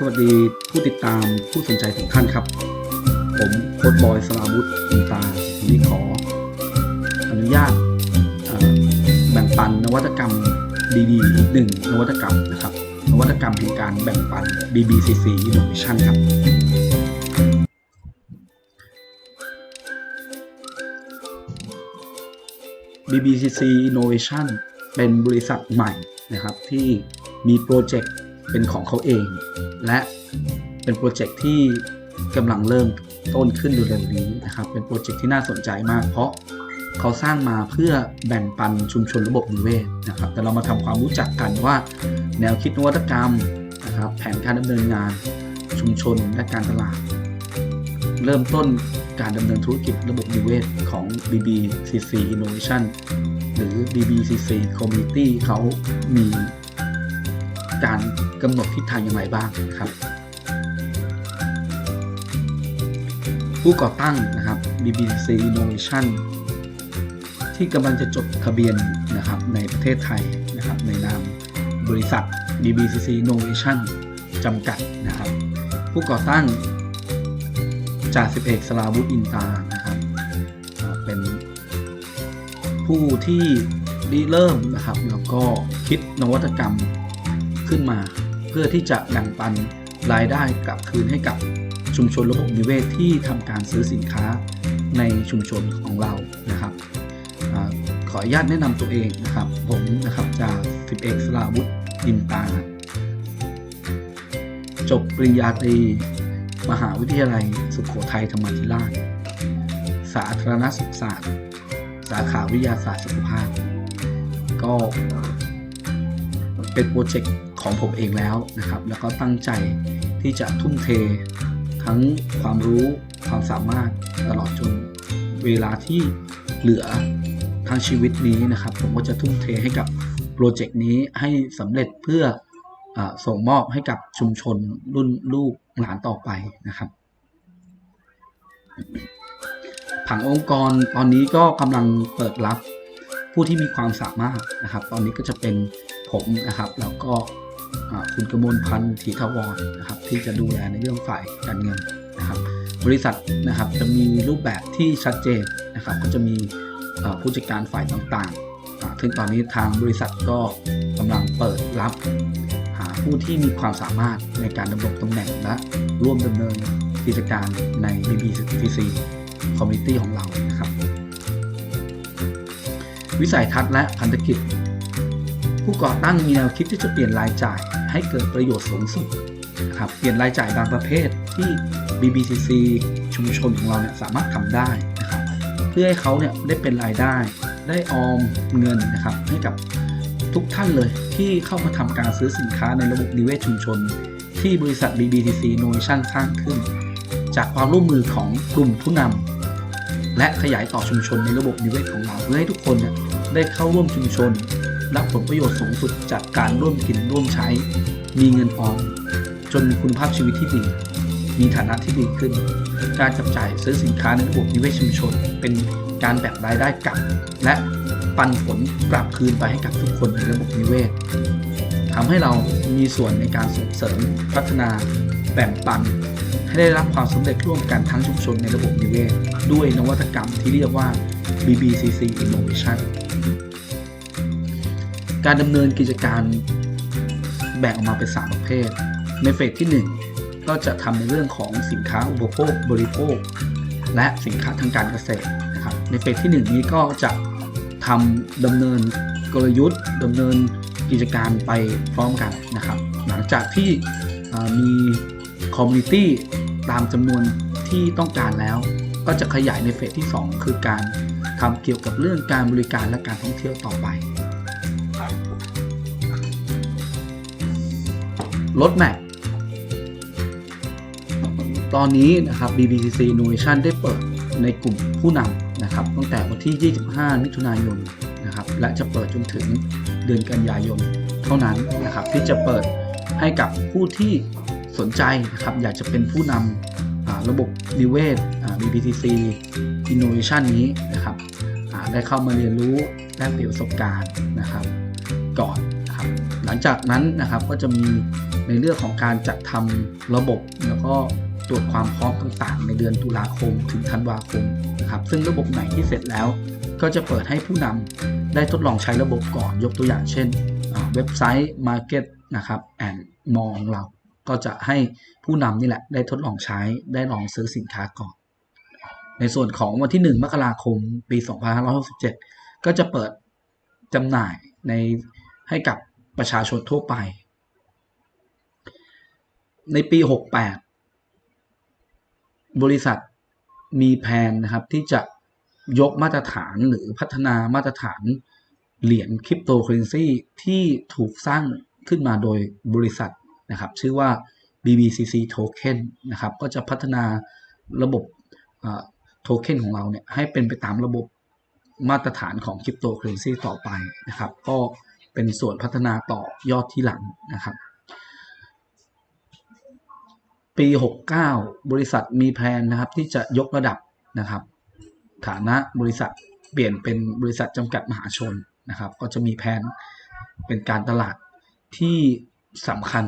สวัสดีผู้ติดตามผู้สนใจทุกท่านครับ ผมโค้ดบอยสลาวุฒิอินตาวันนี้ขอ อนุญาตแบ่งปันนวัตกรรมดีๆอีกหนึ่งนวัตกรรมนะครับ นวัตกรรมแห่งการแบ่งปัน BBCC Innovation ครับ BBCC Innovation เป็นบริษัทใหม่นะครับที่มีโปรเจกต์เป็นของเขาเอง และเป็นโปรเจกต์ที่กำลังเริ่มต้นขึ้นเร็วๆนี้นะครับ เป็นโปรเจกต์ที่น่าสนใจมาก เพราะเขาสร้างมาเพื่อแบ่งปันชุมชนระบบนิเวศนะครับ แต่เรามาทำความรู้จักกันว่า แนวคิดนวัตกรรมนะครับ แผนการดำเนินงานชุมชนและการตลาด เริ่มต้นการดำเนินธุรกิจระบบนิเวศของ BBCC Innovation หรือ BBCC Community เขามี การกำหนดทิศทางอย่างไรบ้างครับ ผู้ก่อตั้งนะครับ BBC Innovation ที่กำลังจะจดทะเบียนนะครับในประเทศไทยนะครับในนามบริษัท BBCC Innovation จำกัดนะครับ ผู้ก่อตั้งจ่าสิบเอกสลาวุฒิอินตานะครับเป็นผู้ที่ริเริ่มนะครับ แล้วก็คิดนวัตกรรม ขึ้นมา เพื่อที่จะแบ่งปันรายได้กลับคืนให้กับชุมชนระบบนิเวศที่ทำการซื้อสินค้าในชุมชนของเรานะครับอขออนุญาตแนะนำตัวเองนะครับ ผมนะครับจ่าสิบเอกสลาวุฒิอินตาจบปริญญาตรีมหาวิทยาลัยสุขโขทัยธรรมาธิราช สาธารณสุขศาสตร์ สาขาวิทยาศาสตร์สุขภาพ ก็เป็นโปรเจกต์ ของผมเองแล้วนะครับ แล้วก็ตั้งใจที่จะทุ่มเททั้งความรู้ความสามารถตลอดจนเวลาที่เหลือทั้งชีวิตนี้นะครับ ผมก็จะทุ่มเทให้กับโปรเจกต์นี้ให้สำเร็จเพื่ออส่งมอบให้กับชุมชนรุ่นลูกหลานต่อไปนะครับผังองค์กรตอนนี้ก็กำลังเปิดรับผู้ที่มีความสามารถนะครับ ตอนนี้ก็จะเป็นผมนะครับ แล้วก็ คุณกมลพันธ์ถีทวรนะครับที่จะดูแลในเรื่องฝ่ายการเงินนะครับ บริษัทนะครับจะมีรูปแบบที่ชัดเจนนะครับ ก็จะมีผู้จัดการฝ่ายต่างๆซึ่งตอนนี้ทางบริษัทก็กำลังเปิดรับหาผู้ที่มีความสามารถในการดำรงตำแหน่งและร่วมดำเนินกิจการใน BBCC Community ของเรานะครับ วิสัยทัศน์และพันธกิจ ผู้ก่อตั้งมีแนวคิดที่จะเปลี่ยนรายจ่ายให้เกิดประโยชน์สูงสุดนะครับเปลี่ยนรายจ่ายบางประเภทที่ BBCC ชุมชนของเราเนี่ยสามารถทำได้นะครับเพื่อให้เขาเนี่ยได้เป็นรายได้ ได้ออมเงินนะครับให้กับทุกท่านเลยที่เข้ามาทำการซื้อสินค้าในระบบนิเวศชุมชน ที่บริษัท BBTC Innovation สร้างขึ้น จากความร่วมมือของกลุ่มผู้นำและขยายต่อชุมชนในระบบนิเวศของเราเพื่อให้ทุกคนเนี่ยได้เข้าร่วมชุมชน รับผลประโยชน์สูงสุดจากการร่วมกินร่วมใช้ มีเงินออมจนมีคุณภาพชีวิตที่ดี มีฐานะที่ดีขึ้น การจับจ่ายซื้อสินค้าในระบบนิเวศชุมชน เป็นการแบ่งรายได้กลับ และปันผลกลับคืนไปให้กับทุกคนในระบบนิเวศทำให้เรามีส่วนในการส่งเสริมพัฒนาแบ่งปัน ให้ได้รับความสำเร็จร่วมกันทั้งชุมชนในระบบนิเวศ ด้วยนวัตกรรมที่เรียกว่า BBCC Innovation การดำเนินกิจการแบ่งออกมาเป็น 3 ประเภท ในเฟสที่ 1 ก็จะทำในเรื่องของสินค้าอุปโภคบริโภค และสินค้าทางการเกษตรนะครับในเฟสที่ 1 นี้ก็จะทำดำเนินกลยุทธ์ดำเนินกิจการไปพร้อมกันนะครับ หลังจากที่มีคอมมูนิตี้ตามจำนวนที่ต้องการแล้ว ก็จะขยายในเฟสที่ 2 คือการทำเกี่ยวกับเรื่องการบริการและการท่องเที่ยวต่อไป รถแมพตอนนี้นะครับ BBCC Innovation ได้เปิดในกลุ่มผู้นำนะครับ ตั้งแต่วันที่ 25 มิถุนายนนะครับ และจะเปิดจนถึงเดือนกันยายนเท่านั้นนะครับ ที่จะเปิดให้กับผู้ที่สนใจนะครับ อยากจะเป็นผู้นำระบบนิเวศ BBCC Innovation นี้นะครับได้เข้ามาเรียนรู้แลกเปลี่ยนประสบการณ์นะครับ ก่อนนะครับ หลังจากนั้นนะครับก็จะมี ในเรื่องของการจัดทำระบบแล้วก็ตรวจความพร้อมต่างๆ ในเดือนตุลาคมถึงธันวาคมนะครับ ซึ่งระบบไหนที่เสร็จแล้ว ก็จะเปิดให้ผู้นำได้ทดลองใช้ระบบก่อนยกตัวอย่างเช่นเว็บไซต์ Market นะครับแอนมองเราก็จะให้ผู้นำนี่แหละได้ทดลองใช้ได้ลองซื้อสินค้าก่อน ในส่วนของวันที่ 1 มกราคม ปี 2567 ก็จะเปิดจำหน่ายในให้กับประชาชนทั่วไป ในปี 68 บริษัทมีแผนนะครับที่จะยกมาตรฐานหรือพัฒนามาตรฐานเหรียญคริปโตเคอเรนซีที่ถูกสร้างขึ้นมาโดยบริษัทนะครับ ชื่อว่า BBCC Token นะครับ ก็จะพัฒนาระบบโทเค็นของเราเนี่ยให้เป็นไปตามระบบมาตรฐานของคริปโตเคอเรนซีต่อไปนะครับ ก็เป็นส่วนพัฒนาต่อยอดที่หลังนะครับ ปี 69 บริษัทมีแผนนะครับที่จะยกระดับนะครับ ฐานะบริษัทเปลี่ยนเป็นบริษัทจำกัดมหาชนนะครับ ก็จะมีแผนเป็นการตลาดที่สำคัญ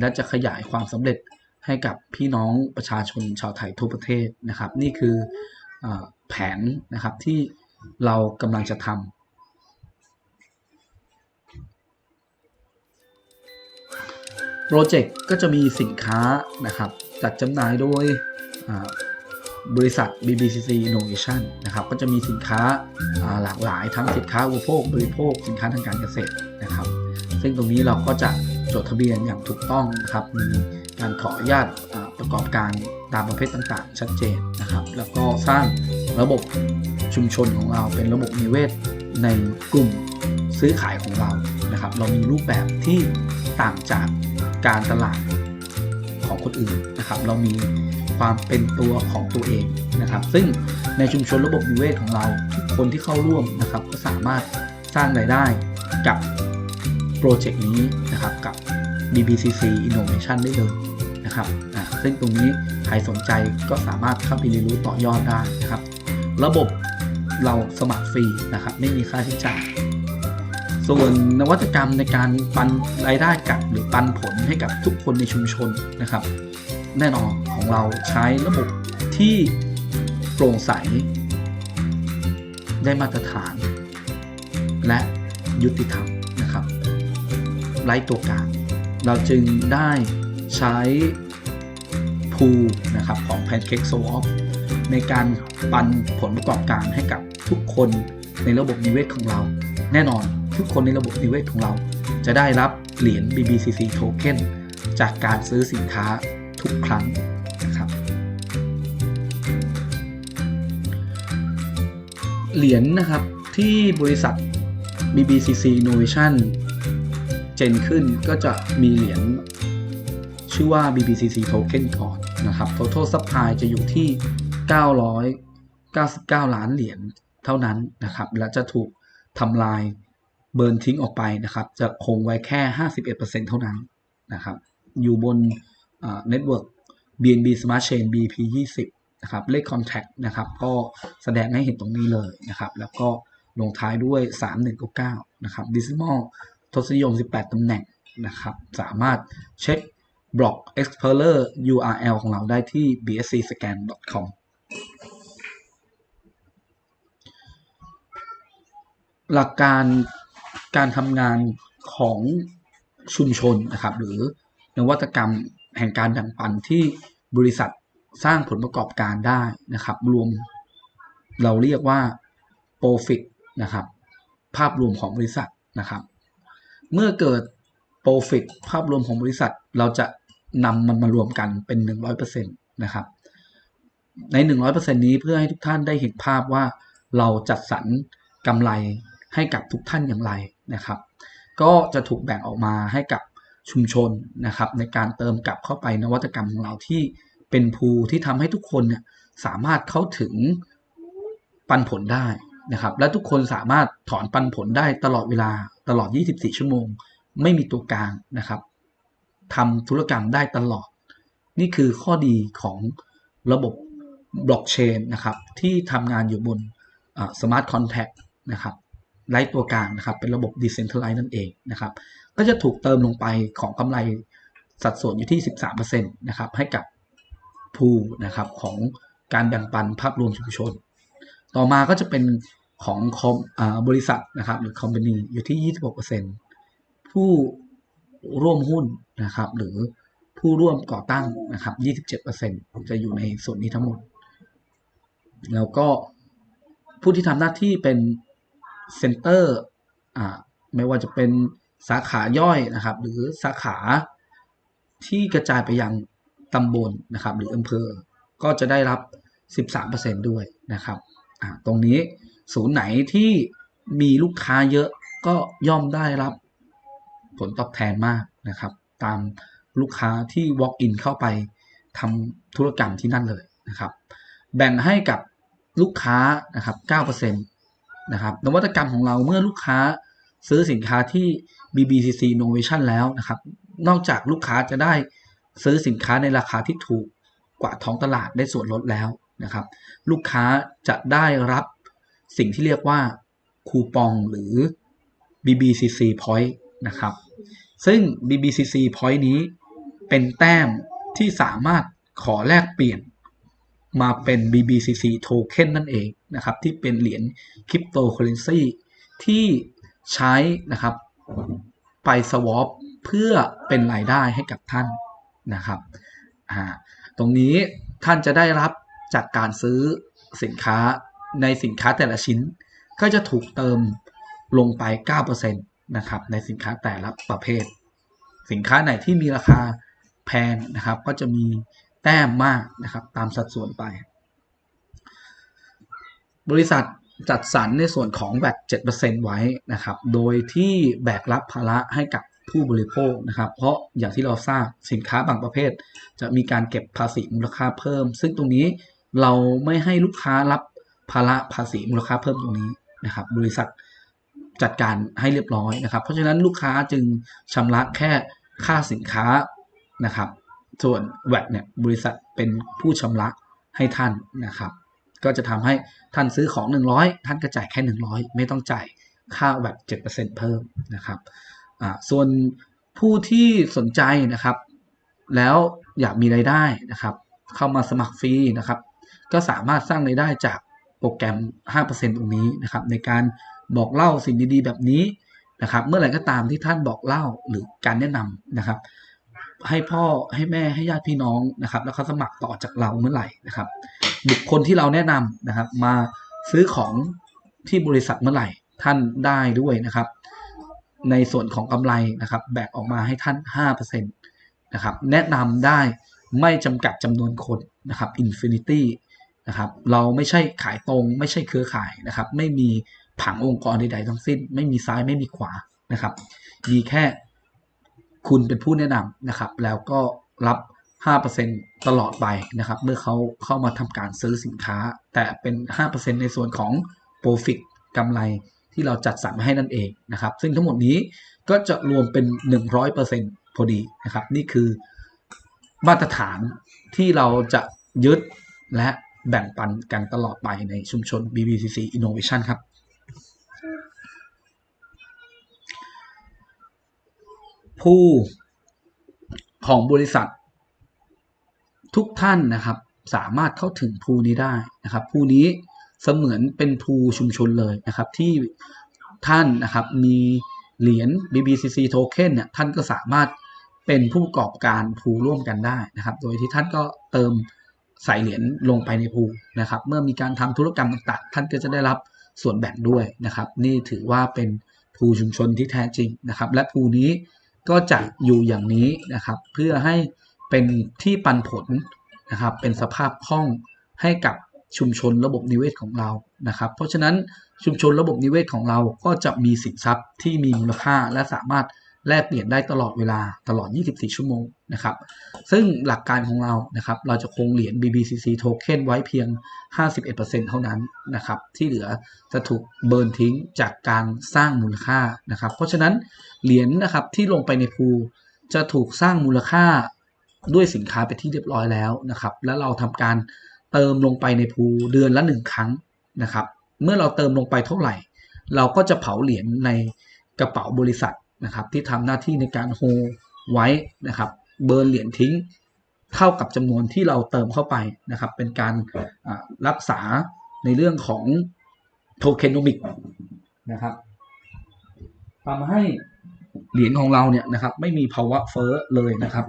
และจะขยายความสำเร็จให้กับพี่น้องประชาชนชาวไทยทั่วประเทศนะครับ นี่คืออแผนนะครับที่เรากำลังจะทำ โปรเจกต์ก็จะมีสินค้านะครับจัดจำหน่ายโดยบริษัท BBCC Innovation นะครับก็จะมีสินค้าหลากหลายทั้งสินค้าอุปโภคบริโภค สินค้าทางการเกษตรนะครับ ซึ่งตรงนี้เราก็จะจดทะเบียนอย่างถูกต้องนะครับมีการขออนุญาตประกอบการตามประเภทต่างๆ ชัดเจนนะครับ แล้วก็สร้างระบบชุมชนของเราเป็นระบบนิเวศในกลุ่มซื้อขายของเรานะครับ เรามีรูปแบบที่ต่างจาก การตลาดของคนอื่นนะครับ เรามีความเป็นตัวของตัวเองนะครับ ซึ่งในชุมชนระบบนิเวศของเราทุกคนที่เข้าร่วมนะครับ ก็สามารถสร้างรายได้กับโปรเจกต์นี้นะครับกับ BBCC Innovation ได้เลยนะครับซึ่งตรงนี้ใครสนใจก็สามารถเข้าไปเรียนรู้ต่อยอดได้นะครับ ระบบเราสมัครฟรีนะครับ ไม่มีค่าใช้จ่าย ส่วนนวัตกรรมในการปันรายได้กลับหรือปันผลให้กับทุกคนในชุมชนนะครับ แน่นอนของเราใช้ระบบที่โปร่งใส ได้มาตรฐาน และยุติธรรมนะครับไร้ตัวกลางเราจึงได้ใช้พูนะครับของ Pancake Swap ในการปันผลประกอบการให้กับทุกคนในระบบนิเวศของเรา แน่นอน ทุกคนในระบบนิเวศของเรา จะได้รับเหรียญ BBCC Token จากการซื้อสินค้าทุกครั้งนะครับเหรียญนะครับที่บริษัท BBCC Innovation เจนขึ้นก็จะมีเหรียญชื่อว่า BBCC Token ก่อนนะครับ Total Supply จะอยู่ที่ 999 ล้านเหรียญเท่านั้นนะครับ และจะถูกทำลาย เบิร์นทิ้งออกไปนะครับ จะคงไว้แค่ 51%เท่านั้นนะครับ อยู่บนเน็ตเวิร์ก BNB Smart Chain BP 20นะครับ เลข Contact นะครับ ก็แสดงให้เห็นตรงนี้เลยนะครับ แล้วก็ลงท้ายด้วย 3199 นะครับ Decimal ทศนิยม 18 ตำแหน่งนะครับ สามารถเช็ค Block Explorer URL ของเราได้ที่ bscscan.com หลักการ การทำงานของชุมชนนะครับ หรือนวัตกรรมแห่งการแบ่งปันที่บริษัทสร้างผลประกอบการได้นะครับ รวมเราเรียกว่า profit นะครับ ภาพรวมของบริษัทนะครับ เมื่อเกิด profit ภาพรวมของบริษัทเราจะนำมันมารวมกันเป็น 100%นะครับ ใน 100%นี้เพื่อให้ทุกท่านได้เห็นภาพว่าเราจัดสรรกำไรให้กับทุกท่านอย่างไร นะครับ ก็จะถูกแบ่งออกมาให้กับชุมชนนะครับ ในการเติมกลับเข้าไปนวัตกรรมของเราที่เป็นภูที่ทำให้ทุกคนเนี่ยสามารถเข้าถึงปันผลได้นะครับ และทุกคนสามารถถอนปันผลได้ตลอดเวลาตลอด 24 ชั่วโมง ไม่มีตัวกลางนะครับทำธุรกรรมได้ตลอด นี่คือข้อดีของระบบบล็อกเชนนะครับ ที่ทำงานอยู่บนสมาร์ทคอนแท็กนะครับ ไร้ตัวกลางนะครับ เป็นระบบ Decentralized นั่นเองนะครับ ก็จะถูกเติมลงไปของกำไรสัดส่วนอยู่ที่ 13%นะครับ ให้กับภูนะครับของการแบ่งปันภาพรวมชุมชน ต่อมาก็จะเป็นของคอมอบริษัทนะครับ หรือคอมพานีอยู่ที่ 26%ผู้ร่วมหุ้นนะครับ หรือผู้ร่วมก่อตั้งนะครับ 27%จะอยู่ในส่วนนี้ทั้งหมด แล้วก็ผู้ที่ทำหน้าที่เป็น เซ็นเตอร์อ่าไม่ว่าจะเป็นสาขาย่อยนะครับ หรือสาขาที่กระจายไปยังตำบลนะครับ หรืออำเภอก็จะได้รับ 13%ด้วยนะครับตรงนี้ศูนย์ไหนที่มีลูกค้าเยอะก็ย่อมได้รับผลตอบแทนมากนะครับ ตามลูกค้าที่ walk in เข้าไปทำธุรกรรมที่นั่นเลยนะครับ แบ่งให้กับลูกค้านะครับ 9% นะครับนวัตกรรมของเราเมื่อลูกค้าซื้อสินค้าที่ BBCC Innovation แล้วนะครับ นอกจากลูกค้าจะได้ซื้อสินค้าในราคาที่ถูกกว่าท้องตลาดได้ส่วนลดแล้วนะครับ ลูกค้าจะได้รับสิ่งที่เรียกว่าคูปองหรือ BBCC Point นะครับ ซึ่ง BBCC Point นี้เป็นแต้มที่สามารถขอแลกเปลี่ยน มาเป็น BBCC Token นั่นเองนะครับ ที่เป็นเหรียญคริปโตเคอเรนซีที่ใช้นะครับไป swap เพื่อเป็นรายได้ให้กับท่านนะครับ ตรงนี้ท่านจะได้รับจากการซื้อสินค้าในสินค้าแต่ละชิ้น ก็จะถูกเติมลงไป 9%นะครับในสินค้าแต่ละประเภท สินค้าไหนที่มีราคาแพงนะครับ ก็จะมี แต้มมากนะครับตามสัดส่วนไป บริษัทจัดสรรในส่วนของแบต7%ไว้นะครับ โดยที่แบกรับภาระให้กับผู้บริโภคนะครับ เพราะอย่างที่เราทราบสินค้าบางประเภท จะมีการเก็บภาษีมูลค่าเพิ่ม ซึ่งตรงนี้เราไม่ให้ลูกค้ารับภาระภาษีมูลค่าเพิ่มตรงนี้นะครับ บริษัทจัดการให้เรียบร้อยนะครับ เพราะฉะนั้นลูกค้าจึงชำระแค่ค่าสินค้านะครับ ส่วนแวดเนี่ยบริษัทเป็นผู้ชำระให้ท่านนะครับ ก็จะทำให้ท่านซื้อของ 100 ท่านก็จ่ายแค่ 100 ไม่ต้องจ่ายค่าแวด7%เพิ่มนะครับอ่าส่วนผู้ที่สนใจนะครับ แล้วอยากมีรายได้นะครับ เข้ามาสมัครฟรีนะครับ ก็สามารถสร้างรายได้จากโปรแกรม 5%ตรงนี้นะครับ ในการบอกเล่าสิ่งดีๆ แบบนี้นะครับ เมื่อไหร่ก็ตามที่ท่านบอกเล่าหรือการแนะนำนะครับ ให้พ่อให้แม่ให้ญาติพี่น้องนะครับ แล้วเขาสมัครต่อจากเราเมื่อไหร่นะครับ บุคคลที่เราแนะนำนะครับ มาซื้อของที่บริษัทเมื่อไหร่ท่านได้ด้วยนะครับ ในส่วนของกำไรนะครับ แบกออกมาให้ท่าน5%นะครับแนะนำได้ไม่จำกัดจำนวนคนนะครับ Infinity นะครับ เราไม่ใช่ขายตรง ไม่ใช่เครือข่ายนะครับ ไม่มีผังองค์กรใดๆทั้งสิ้น ไม่มีซ้ายไม่มีขวานะครับ มีแค่ คุณเป็นผู้แนะนำนะครับ แล้วก็รับ 5%ตลอดไปนะครับ เมื่อเขาเข้ามาทำการซื้อสินค้า แต่เป็น 5%ในส่วนของ Profit กำไรที่เราจัดสรรมาให้นั่นเองนะครับ ซึ่งทั้งหมดนี้ก็จะรวมเป็น 100%พอดีนะครับ นี่คือมาตรฐานที่เราจะยึดและแบ่งปันกันตลอดไปในชุมชน BBCC Innovation ครับ ผู้ของบริษัท ทุกท่านนะครับ สามารถเข้าถึงภูนี้ได้นะครับภูนี้เสมือนเป็นภูชุมชนเลยนะครับ ที่ท่านนะครับมีเหรียญ BBCC Token เนี่ยท่านก็สามารถเป็นผู้ประกอบการภูร่วมกันได้นะครับ โดยที่ท่านก็เติมใส่เหรียญลงไปในภูนะครับ เมื่อมีการทำธุรกรรมต่างๆ ท่านก็จะได้รับส่วนแบ่งด้วยนะครับ นี่ถือว่าเป็นภูชุมชนที่แท้จริงนะครับ และภูนี้ ก็จะอยู่อย่างนี้นะครับ เพื่อให้เป็นที่ปันผลนะครับ เป็นสภาพคล่องให้กับชุมชนระบบนิเวศของเรานะครับ เพราะฉะนั้นชุมชนระบบนิเวศของเราก็จะมีสินทรัพย์ที่มีมูลค่าและสามารถ แลกเปลี่ยนได้ตลอดเวลาตลอด 24 ชั่วโมงนะครับ ซึ่งหลักการของเรานะครับ เราจะคงเหรียญ BBCC Token ไว้เพียง 51%เท่านั้นนะครับ ที่เหลือจะถูกเบิร์นทิ้งจากการสร้างมูลค่านะครับ เพราะฉะนั้นเหรียญนะครับที่ลงไปในพูจะถูกสร้างมูลค่าด้วยสินค้าไปที่เรียบร้อยแล้วนะครับ แล้วเราทำการเติมลงไปในพูเดือนละหนึ่งครั้งนะครับ เมื่อเราเติมลงไปเท่าไหร่ เราก็จะเผาเหรียญในกระเป๋าบริษัท นะครับที่ทำหน้าที่ในการโฮไว้นะครับเบิร์นเหรียญทิ้งเท่ากับจำนวนที่เราเติมเข้าไปนะครับ เป็นการอ่ารักษาในเรื่องของโทเคนอมิกนะครับทำให้เหรียญของเราเนี่ยนะครับไม่มีภาวะเฟ้อเลยนะครับ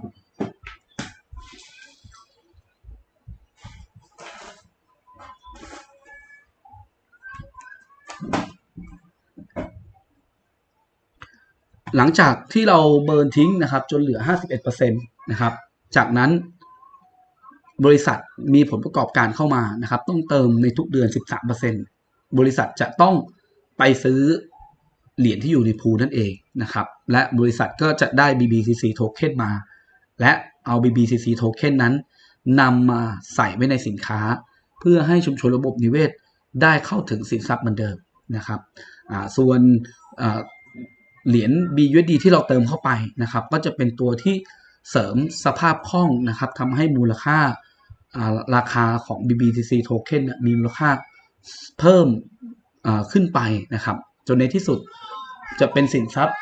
หลังจากที่เราเบิร์นทิ้งนะครับ จนเหลือ 51%นะครับ จากนั้นบริษัทมีผลประกอบการเข้ามานะครับ ต้องเติมในทุกเดือน 13%บริษัทจะต้องไปซื้อเหรียญที่อยู่ในพูลนั่นเองนะครับ และบริษัทก็จะได้ BBCC token มา และเอา BBCC token นั้นนำมาใส่ไว้ในสินค้า เพื่อให้ชุมชนระบบนิเวศได้เข้าถึงสินทรัพย์เหมือนเดิมนะครับส่วน เหรียญ BUSD ที่เราเติมเข้าไปนะครับ ก็จะเป็นตัวที่เสริมสภาพคล่องนะครับทำให้มูลค่าราคาของ BBTC token มีมูลค่าเพิ่มขึ้นไปนะครับ จนในที่สุดจะเป็นสินทรัพย์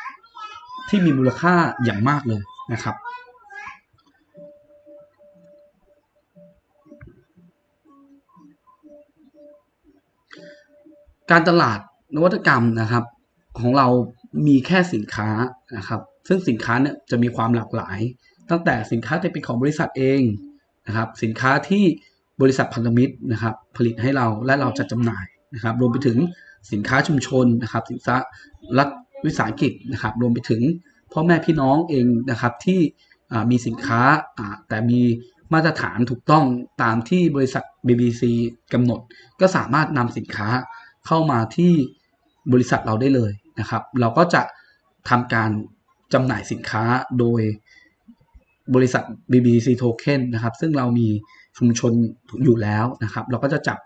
ที่มีมูลค่าอย่างมากเลยนะครับ การตลาดนวัตกรรมนะครับของเรา มีแค่สินค้านะครับ ซึ่งสินค้าเนี่ยจะมีความหลากหลาย ตั้งแต่สินค้าที่เป็นของบริษัทเองนะครับ สินค้าที่บริษัทพันธมิตรนะครับ ผลิตให้เราและเราจะจำหน่ายนะครับ รวมไปถึงสินค้าชุมชนนะครับ สินค้ารัฐวิสาหกิจนะครับ รวมไปถึงพ่อแม่พี่น้องเองนะครับที่มีสินค้าอ่าแต่มีมาตรฐานถูกต้องตามที่บริษัท BBC กำหนด ก็สามารถนำสินค้าเข้ามาที่บริษัทเราได้เลย นะครับ เราก็จะทำการจำหน่ายสินค้าโดยบริษัท BBC Token นะครับ ซึ่งเรามีชุมชนอยู่แล้วนะครับ เราก็จะจับ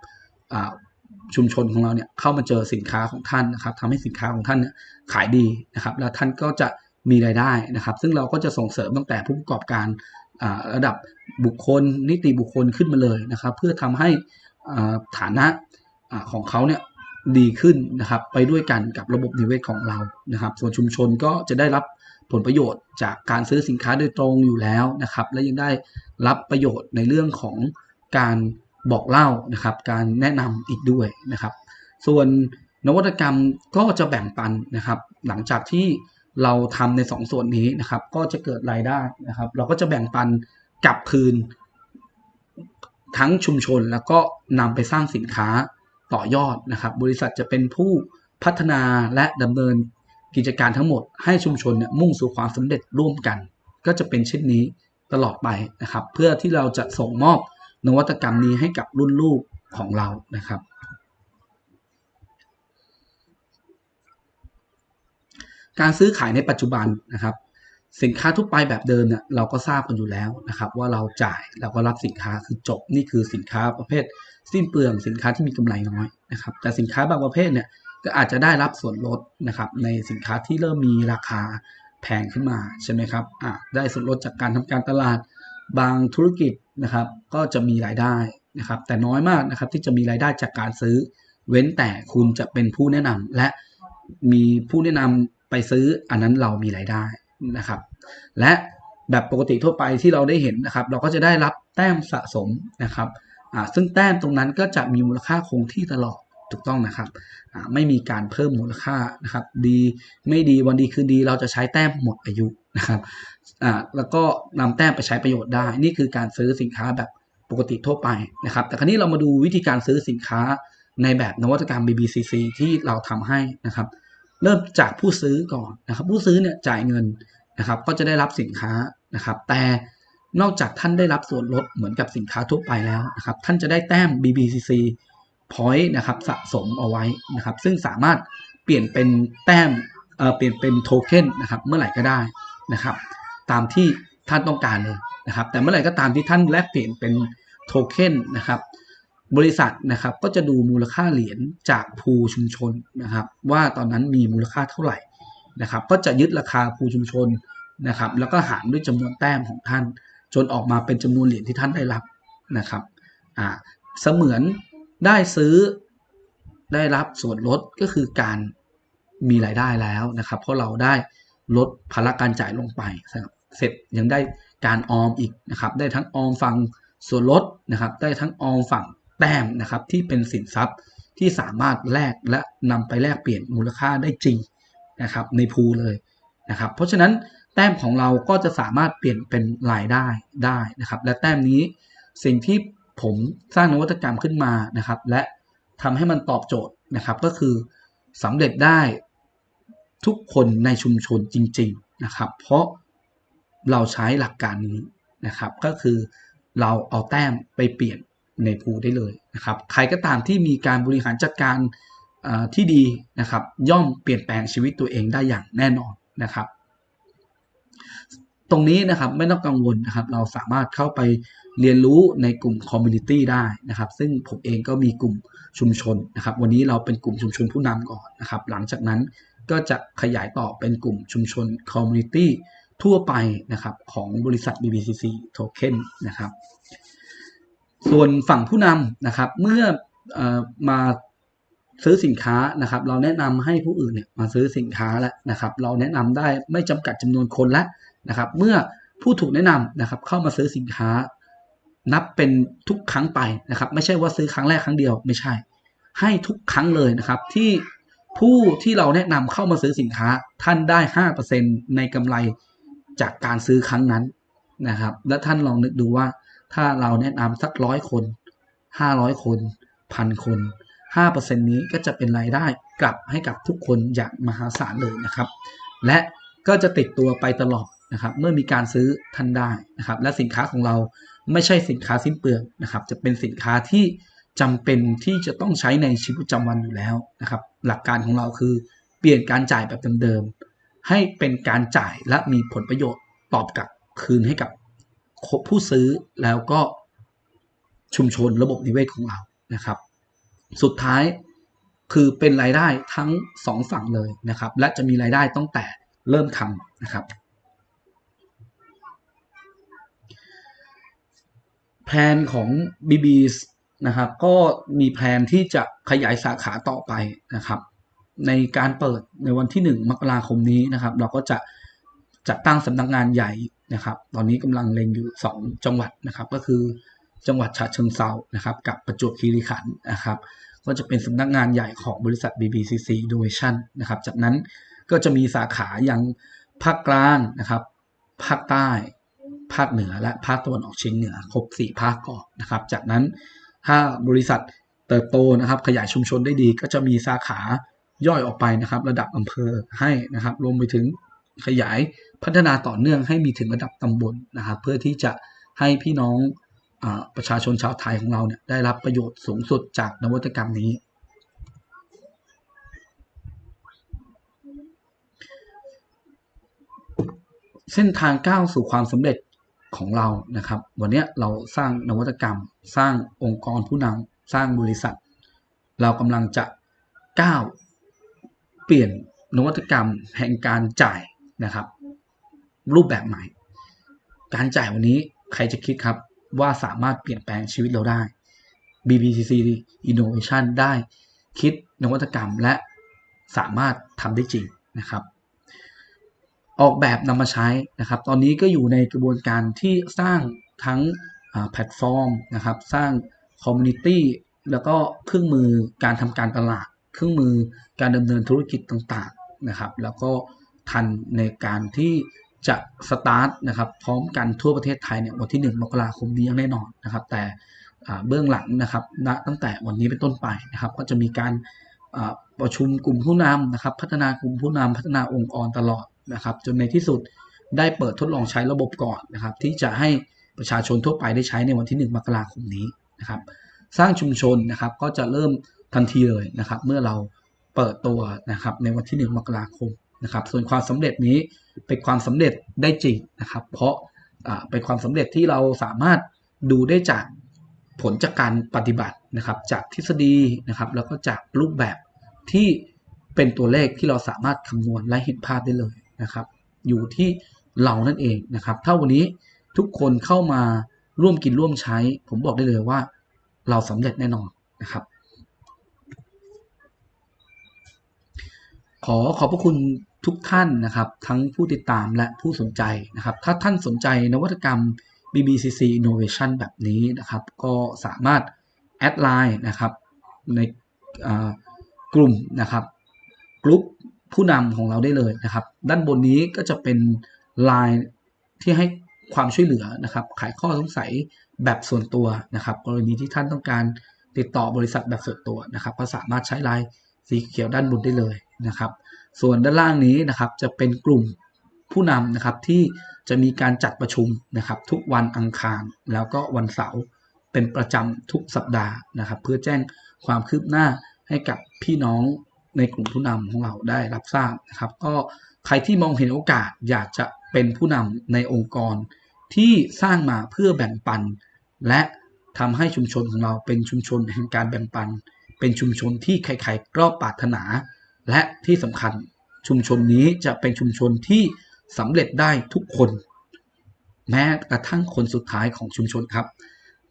ชุมชนของเราเนี่ยเข้ามาเจอสินค้าของท่านนะครับทำให้สินค้าของท่านขายดีนะครับ แล้วท่านก็จะมีรายได้นะครับ ซึ่งเราก็จะส่งเสริมตั้งแต่ผู้ประกอบการระดับบุคคลนิติบุคคลขึ้นมาเลยนะครับ เพื่อทำให้ฐานะของเขาเนี่ย ดีขึ้นนะครับ ไปด้วยกันกับระบบนิเวศของเรานะครับ ส่วนชุมชนก็จะได้รับผลประโยชน์จากการซื้อสินค้าโดยตรงอยู่แล้วนะครับ และยังได้รับประโยชน์ในเรื่องของการบอกเล่านะครับ การแนะนำอีกด้วยนะครับ ส่วนนวัตกรรมก็จะแบ่งปันนะครับ หลังจากที่เราทำในสองส่วนนี้นะครับ ก็จะเกิดรายได้นะครับ เราก็จะแบ่งปันกลับคืนทั้งชุมชนแล้วก็นำไปสร้างสินค้า ต่อยอดนะครับ บริษัทจะเป็นผู้พัฒนาและดำเนินกิจการทั้งหมด ให้ชุมชนเนี่ยมุ่งสู่ความสำเร็จร่วมกัน ก็จะเป็นเช่นนี้ตลอดไปนะครับ เพื่อที่เราจะส่งมอบนวัตกรรมนี้ให้กับรุ่นลูกของเรานะครับ การซื้อขายในปัจจุบันนะครับ สินค้าทั่วไปแบบเดิมเนี่ยเราก็ทราบกันอยู่แล้วนะครับ ว่าเราจ่ายเราก็รับสินค้าคือจบนี่คือสินค้าประเภท สิ้นเปลืองสินค้าที่มีกำไรน้อยนะครับ แต่สินค้าบางประเภทเนี่ยก็อาจจะได้รับส่วนลดนะครับ ในสินค้าที่เริ่มมีราคาแพงขึ้นมาใช่ไหมครับอะได้ส่วนลดจากการทำการตลาดบางธุรกิจนะครับ ก็จะมีรายได้นะครับ แต่น้อยมากนะครับที่จะมีรายได้จากการซื้อ เว้นแต่คุณจะเป็นผู้แนะนำและมีผู้แนะนำไปซื้ออันนั้นเรามีรายได้ นะครับ และแบบปกติทั่วไปที่เราได้เห็นนะครับ เราก็จะได้รับแต้มสะสมนะครับซึ่งแต้มตรงนั้นก็จะมีมูลค่าคงที่ตลอดถูกต้องนะครับไม่มีการเพิ่มมูลค่านะครับ ดีไม่ดีวันดีคืนดีเราจะใช้แต้มหมดอายุนะครับแล้วก็นำแต้มไปใช้ประโยชน์ได้ นี่คือการซื้อสินค้าแบบปกติทั่วไปนะครับ แต่คราวนี้เรามาดูวิธีการซื้อสินค้าในแบบนวัตกรรม BBCC ที่เราทำให้นะครับ เริ่มจากผู้ซื้อก่อนนะครับ ผู้ซื้อเนี่ยจ่ายเงินนะครับ ก็จะได้รับสินค้านะครับ แต่นอกจากท่านได้รับส่วนลดเหมือนกับสินค้าทั่วไปแล้วนะครับ ท่านจะได้แต้ม BBCC point นะครับสะสมเอาไว้นะครับ ซึ่งสามารถเปลี่ยนเป็นแต้มเอ่อเปลี่ยนเป็นโทเค็นนะครับ เมื่อไหร่ก็ได้นะครับ ตามที่ท่านต้องการเลยนะครับ แต่เมื่อไหร่ก็ตามที่ท่านแลกเปลี่ยนเป็นโทเค็นนะครับ บริษัทนะครับก็จะดูมูลค่าเหรียญจากภูชุมชนนะครับว่าตอนนั้นมีมูลค่าเท่าไหร่นะครับก็จะยึดราคาภูชุมชนนะครับแล้วก็หารด้วยจำนวนแต้มของท่าน จนออกมาเป็นจำนวนเหรียญที่ท่านได้รับนะครับอ่าเสมือนได้ซื้อได้รับส่วนลดก็คือการมีรายได้แล้วนะครับ เพราะเราได้ลดภาระการจ่ายลงไปนะครับเสร็จยังได้การออมอีกนะครับ ได้ทั้งออมฝั่งส่วนลดนะครับ ได้ทั้งออมฝั่ง แต้มนะครับที่เป็นสินทรัพย์ที่สามารถแลกและนำไปแลกเปลี่ยนมูลค่าได้จริงนะครับในพูลเลยนะครับ เพราะฉะนั้นแต้มของเราก็จะสามารถเปลี่ยนเป็นรายได้ได้นะครับ และแต้มนี้สิ่งที่ผมสร้างนวัตกรรมขึ้นมานะครับ และทำให้มันตอบโจทย์นะครับก็คือสำเร็จได้ทุกคนในชุมชนจริง ๆนะครับ เพราะเราใช้หลักการนี้นะครับ ก็คือเราเอาแต้มไปเปลี่ยน ในพูได้เลยนะครับใครก็ตามที่มีการบริหารจัดการที่ดีนะครับ ย่อมเปลี่ยนแปลงชีวิตตัวเองได้อย่างแน่นอนนะครับ ตรงนี้นะครับไม่ต้องกังวลนะครับ เราสามารถเข้าไปเรียนรู้ในกลุ่มคอมมูนิตี้ได้นะครับ ซึ่งผมเองก็มีกลุ่มชุมชนนะครับ วันนี้เราเป็นกลุ่มชุมชนผู้นำก่อนนะครับ หลังจากนั้นก็จะขยายต่อเป็นกลุ่มชุมชนคอมมูนิตี้ทั่วไปนะครับของบริษัท BBCC Token นะครับ ส่วนฝั่งผู้นำนะครับ เมื่ออมาซื้อสินค้านะครับ เราแนะนำให้ผู้อื่นเนี่ยมาซื้อสินค้าแล้วนะครับ เราแนะนำได้ไม่จำกัดจำนวนคนแล้วนะครับ เมื่อผู้ถูกแนะนำนะครับ เข้ามาซื้อสินค้า นับเป็นทุกครั้งไปนะครับ ไม่ใช่ว่าซื้อครั้งแรกครั้งเดียวไม่ใช่ ให้ทุกครั้งเลยนะครับ ที่ผู้ที่เราแนะนำเข้ามาซื้อสินค้าท่านได้ห้าเปอร์เซ็นในกำไรจากการซื้อครั้งนั้นนะครับ และท่านลองนึกดูว่า ถ้าเราแนะนำสักร้อยคนห้าร้อยคนพันคนห้าเปอร์เซ็นนี้ก็จะเป็นรายได้กลับให้กับทุกคนอย่างมหาศาลเลยนะครับ และก็จะติดตัวไปตลอดนะครับ เมื่อมีการซื้อท่านได้นะครับ และสินค้าของเราไม่ใช่สินค้าสิ้นเปลืองนะครับ จะเป็นสินค้าที่จำเป็นที่จะต้องใช้ในชีวิตประจำวันอยู่แล้วนะครับ หลักการของเราคือเปลี่ยนการจ่ายแบบเดิมๆให้เป็นการจ่ายและมีผลประโยชน์ตอบกลับคืนให้กับ ผู้ซื้อแล้วก็ชุมชนระบบนิเวศของเรานะครับ สุดท้ายคือเป็นรายได้ทั้งสองฝั่งเลยนะครับ และจะมีรายได้ตั้งแต่เริ่มทำนะครับแผนของ BB นะครับก็มีแผนที่จะขยายสาขาต่อไปนะครับ ในการเปิดในวันที่ 1 มกราคมนี้นะครับ เราก็จะจัดตั้งสำนักงานใหญ่ นะครับ ตอนนี้กำลังเล็งอยู่ 2 จังหวัดนะครับ ก็คือจังหวัดฉะเชิงเซานะครับกับประจวบคีรีขันธ์นะครับ ก็จะเป็นสำนักงานใหญ่ของบริษัท BBCC Innovation นะครับ จากนั้นก็จะมีสาขาอย่างภาคกลางนะครับ ภาคใต้ ภาคเหนือและภาคตะวันออกเฉียงเหนือครบ 4 ภาคก่อนนะครับ จากนั้นถ้าบริษัทเติบโตนะครับ ขยายชุมชนได้ดีก็จะมีสาขาย่อยออกไปนะครับ ระดับอำเภอให้นะครับ รวมไปถึง ขยายพัฒนาต่อเนื่องให้มีถึงระดับตำบลนะครับเพื่อที่จะให้พี่น้องอประชาชนชาวไทยของเราเนี่ยได้รับประโยชน์สูงสุดจากนวัตกรรมนี้ เส้นทางก้าวสู่ความสำเร็จของเรานะครับ วันนี้เราสร้างนวัตกรรม สร้างองค์กรผู้นำสร้างบริษัท เรากำลังจะก้าวเปลี่ยนนวัตกรรมแห่งการจ่าย นะครับ รูปแบบใหม่ การจ่ายวันนี้ใครจะคิดครับว่าสามารถเปลี่ยนแปลงชีวิตเราได้ BBCC Innovation ได้คิดนวัตกรรมและสามารถทำได้จริงนะครับ ออกแบบนำมาใช้นะครับ ตอนนี้ก็อยู่ในกระบวนการที่สร้างทั้งแพลตฟอร์มนะครับ สร้างคอมมูนิตี้แล้วก็เครื่องมือการทำการตลาด เครื่องมือการดำเนินธุรกิจต่างๆนะครับ แล้วก็ ทันในการที่จะสตาร์ทนะครับพร้อมกันทั่วประเทศไทยเนี่ยวันที่ 1 มกราคมนี้ยังแน่นอนนะครับ แต่เบื้องหลังนะครับณตั้งแต่วันนี้เป็นต้นไปนะครับ ก็จะมีการประชุมกลุ่มผู้นำนะครับ พัฒนากลุ่มผู้นำพัฒนาองค์กรตลอดนะครับ จนในที่สุดได้เปิดทดลองใช้ระบบก่อนนะครับ ที่จะให้ประชาชนทั่วไปได้ใช้ในวันที่ 1 มกราคมนี้นะครับ สร้างชุมชนนะครับก็จะเริ่มทันทีเลยนะครับ เมื่อเราเปิดตัวนะครับในวันที่ 1 มกราคม นะครับ ส่วนความสำเร็จนี้เป็นความสำเร็จได้จริงนะครับ เพราะเป็นความสำเร็จที่เราสามารถดูได้จากผลจากการปฏิบัตินะครับ จากทฤษฎีนะครับ แล้วก็จากรูปแบบที่เป็นตัวเลขที่เราสามารถคำนวณและเห็นภาพได้เลยนะครับ อยู่ที่เรานั่นเองนะครับถ้าวันนี้ทุกคนเข้ามาร่วมกินร่วมใช้ ผมบอกได้เลยว่า เราสำเร็จแน่นอนนะครับ ขอขอบพระคุณ ทุกท่านนะครับ ทั้งผู้ติดตามและผู้สนใจนะครับ ถ้าท่านสนใจนวัตกรรม BBCC Innovation แบบนี้นะครับ ก็สามารถแอดไลน์นะครับในกลุ่มนะครับกลุ่มผู้นำของเราได้เลยนะครับ ด้านบนนี้ก็จะเป็นไลน์ที่ให้ความช่วยเหลือนะครับ ขายข้อสงสัยแบบส่วนตัวนะครับ กรณีที่ท่านต้องการติดต่อบริษัทแบบส่วนตัวนะครับ ก็สามารถใช้ไลน์สีเขียวด้านบนได้เลยนะครับ ส่วนด้านล่างนี้นะครับจะเป็นกลุ่มผู้นำนะครับที่จะมีการจัดประชุมนะครับทุกวันอังคารแล้วก็วันเสาร์เป็นประจำทุกสัปดาห์นะครับ เพื่อแจ้งความคืบหน้าให้กับพี่น้องในกลุ่มผู้นำของเราได้รับทราบนะครับ ก็ใครที่มองเห็นโอกาสอยากจะเป็นผู้นำในองค์กร ที่สร้างมาเพื่อแบ่งปัน และทำให้ชุมชนของเราเป็นชุมชนแห่งการแบ่งปัน เป็นชุมชนที่ใครๆก็ปรารถนา และที่สำคัญชุมชนนี้จะเป็นชุมชนที่สำเร็จได้ทุกคน แม้กระทั่งคนสุดท้ายของชุมชนครับ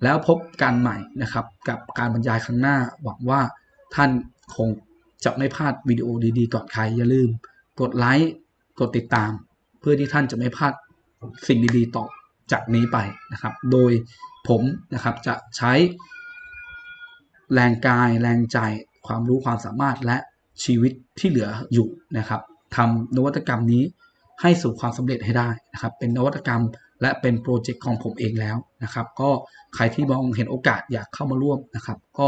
แล้วพบกันใหม่นะครับกับการบรรยายครั้งหน้าหวังว่าท่านคงจะไม่พลาดวิดีโอดีๆก่อนใครอย่าลืม กดไลค์กดติดตาม เพื่อที่ท่านจะไม่พลาดสิ่งดีๆต่อจากนี้ไปนะครับ โดยผมนะครับจะใช้แรงกายแรงใจความรู้ความสามารถและ ชีวิตที่เหลืออยู่นะครับทำนวัตกรรมนี้ให้สู่ความสำเร็จให้ได้นะครับ เป็นนวัตกรรมและเป็นโปรเจกต์ของผมเองแล้วนะครับ ก็ใครที่มองเห็นโอกาสอยากเข้ามาร่วมนะครับ ก็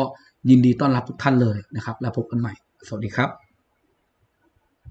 ยินดีต้อนรับทุกท่านเลยนะครับ แล้วพบกันใหม่ สวัสดีครับ